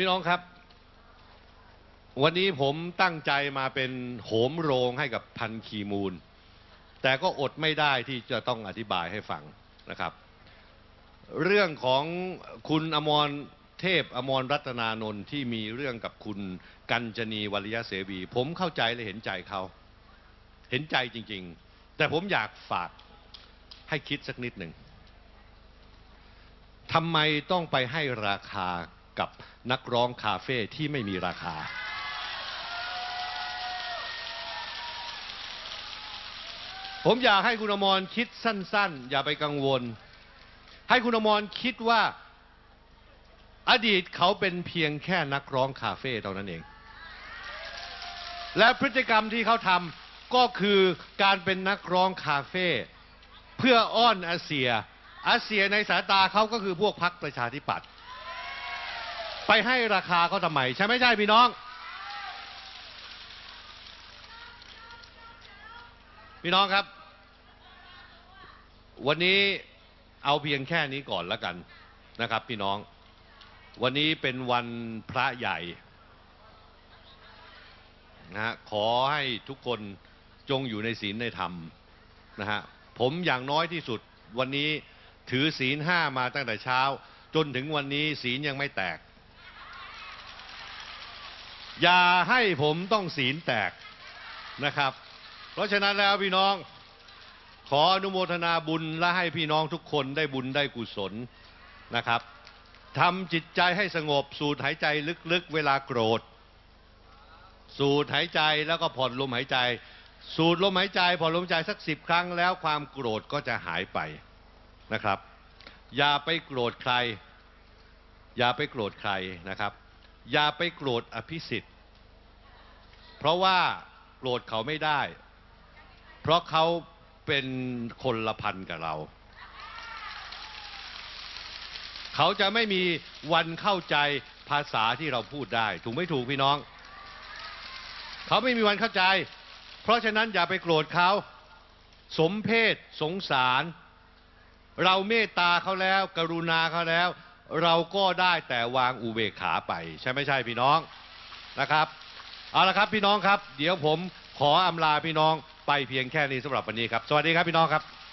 พี่น้องครับ วันนี้ผมตั้งใจมาเป็นโหมโรงให้กับพันคีมูล แต่ก็อดไม่ได้ที่จะต้องอธิบายให้ฟังนะครับ เรื่องของคุณอมรเทพอมรรัตนานนท์ที่มีเรื่องกับคุณกัญจนีวริยะเสวี ผมเข้าใจและเห็นใจเขา เห็นใจจริง ๆ แต่ผมอยากฝากให้คิดสักนิดหนึ่งทำไมต้องไปให้ราคา กับนักร้องคาเฟ่ที่ไม่มีราคา ผมอยากให้คุณอมรคิดสั้น ๆ อย่าไปกังวล ให้คุณอมรคิดว่าอดีตเขาเป็นเพียงแค่นักร้องคาเฟ่เท่านั้นเอง และพฤติกรรมที่เขาทำก็คือการเป็นนักร้องคาเฟ่เพื่ออ้อนอาเซียอาเซียในสายตาเขาก็คือพวกพักประชาธิปัตย์ ไปให้ราคาเขาทำไมใช่ไหมใช่พี่น้อง พี่น้องครับ วันนี้เอาเพียงแค่นี้ก่อนแล้วกันนะครับ พี่น้อง วันนี้เป็นวันพระใหญ่นะฮะขอให้ทุกคนจงอยู่ในศีลในธรรมนะฮะผมอย่างน้อยที่สุดวันนี้ถือศีลห้ามาตั้งแต่เช้า จนถึงวันนี้ศีลยังไม่แตก อย่าให้ผมต้องศีลแตกนะครับ เพราะฉะนั้นแล้วพี่น้อง ขออนุโมทนาบุญและให้พี่น้องทุกคนได้บุญได้กุศลนะครับทำจิตใจให้สงบสูดหายใจลึกๆ เวลาโกรธ สูดหายใจแล้วก็ผ่อนลมหายใจ สูดลมหายใจผ่อนลมหายใจสักสิบครั้งแล้วความโกรธก็จะหายไปนะครับ อย่าไปโกรธใคร อย่าไปโกรธใครนะครับ อย่าไปโกรธอภิสิทธิ์ เพราะว่าโกรธเขาไม่ได้ เพราะเขาเป็นคนละพันกับเรา เขาจะไม่มีวันเข้าใจภาษาที่เราพูดได้ ถูกไม่ถูกพี่น้อง เขาไม่มีวันเข้าใจ เพราะฉะนั้นอย่าไปโกรธเขา สมเพศสงสาร เราเมตตาเขาแล้ว กรุณาเขาแล้ว เราก็ได้แต่วางอุเบกขาไป ใช่ไม่ใช่พี่น้องนะครับเอาละครับพี่น้องครับ เดี๋ยวผมขออำลาพี่น้องไปเพียงแค่นี้สำหรับวันนี้ครับ สวัสดีครับพี่น้องครับ